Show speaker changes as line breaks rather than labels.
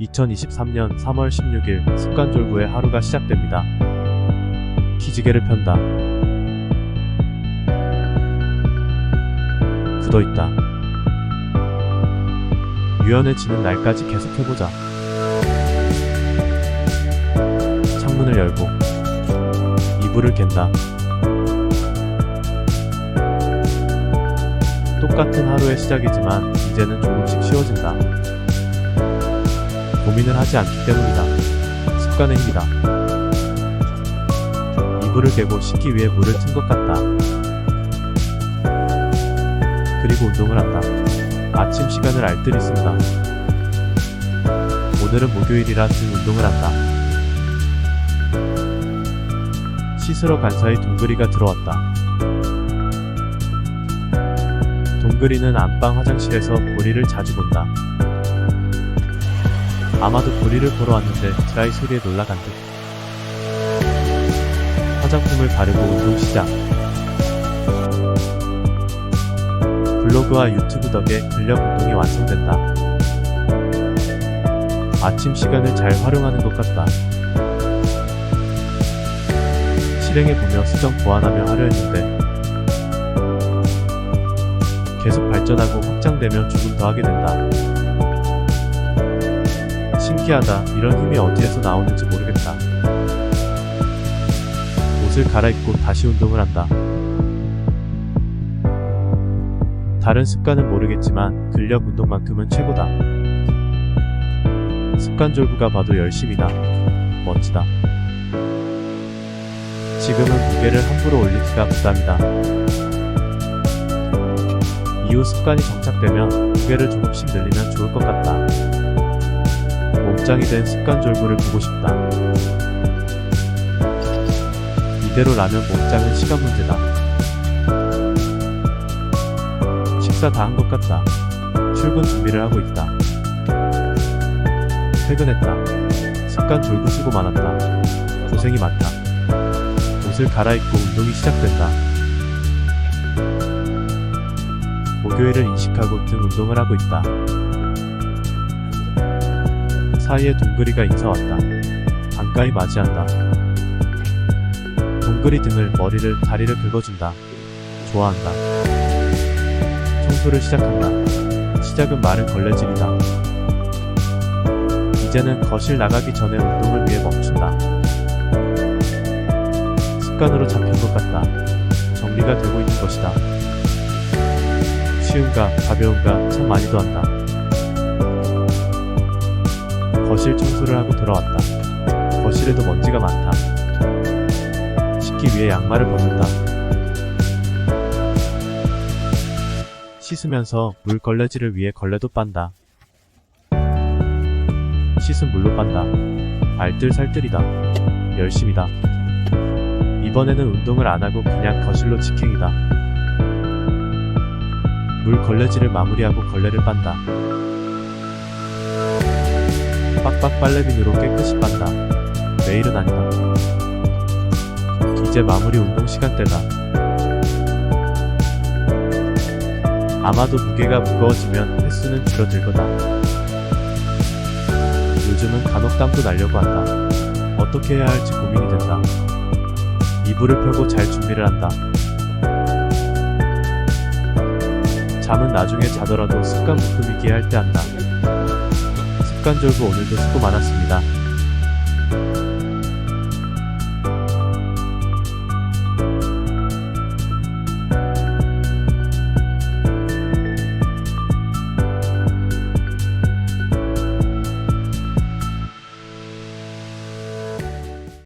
2023년 3월 16일 습관졸부의 하루가 시작됩니다. 기지개를 편다. 굳어있다. 유연해지는 날까지 계속해보자. 창문을 열고 이불을 깬다. 똑같은 하루의 시작이지만 이제는 조금씩 쉬워진다. 고민을 하지 않기 때문이다. 습관의 힘이다. 이불을 깨고 씻기 위해 물을 튼 것 같다. 그리고 운동을 한다. 아침 시간을 알뜰히 쓴다. 오늘은 목요일이라 등 운동을 한다. 씻으러 간 사이 동그리가 들어왔다. 동그리는 안방 화장실에서 보리를 자주 본다. 아마도 보리를 보러 왔는데 드라이 소리에 놀라간 듯. 화장품을 바르고 운동 시작. 블로그와 유튜브 덕에 근력 운동이 완성된다. 아침 시간을 잘 활용하는 것 같다. 실행해보며 수정 보완하며 하려 했는데 계속 발전하고 확장되면 조금 더 하게 된다. 신기하다. 이런 힘이 어디에서 나오는지 모르겠다. 옷을 갈아입고 다시 운동을 한다. 다른 습관은 모르겠지만 근력 운동만큼은 최고다. 습관 졸부가 봐도 열심이다. 멋지다. 지금은 무게를 함부로 올리기가 부담이다. 이후 습관이 정착되면 무게를 조금씩 늘리면 좋을 것 같다. 몸짱이 된 습관 졸부를 보고 싶다. 이대로 라면 몸짱은 시간 문제다. 식사 다 한 것 같다. 출근 준비를 하고 있다. 퇴근했다. 습관 졸부 수고 많았다. 고생이 많다. 옷을 갈아입고 운동이 시작된다. 목요일을 인식하고 등 운동을 하고 있다. 사이에 동그리가 인사 왔다. 반가이 맞이한다. 동그리 등을 머리를 다리를 긁어준다. 좋아한다. 청소를 시작한다. 시작은 마른 걸레질이다. 이제는 거실 나가기 전에 운동을 위해 멈춘다. 습관으로 잡힌 것 같다. 정리가 되고 있는 것이다. 쉬운가, 가벼운가, 참 많이도 한다. 거실 청소를 하고 돌아왔다. 거실에도 먼지가 많다. 씻기 위해 양말을 벗는다. 씻으면서 물 걸레질을 위해 걸레도 빤다. 씻은 물로 빤다. 알뜰살뜰이다. 열심이다. 이번에는 운동을 안 하고 그냥 거실로 직행이다. 물 걸레질을 마무리하고 걸레를 빤다. 빡빡 빨래비누로 깨끗이 빤다. 내일은 아니다. 이제 마무리 운동 시간대다. 아마도 무게가 무거워지면 횟수는 줄어들 거다. 요즘은 간혹 땀도 나려고 한다. 어떻게 해야 할지 고민이 된다. 이불을 펴고 잘 준비를 한다. 잠은 나중에 자더라도 습관 묶음이기에 할때 한다. 습관졸부 오늘도 수고 많았습니다.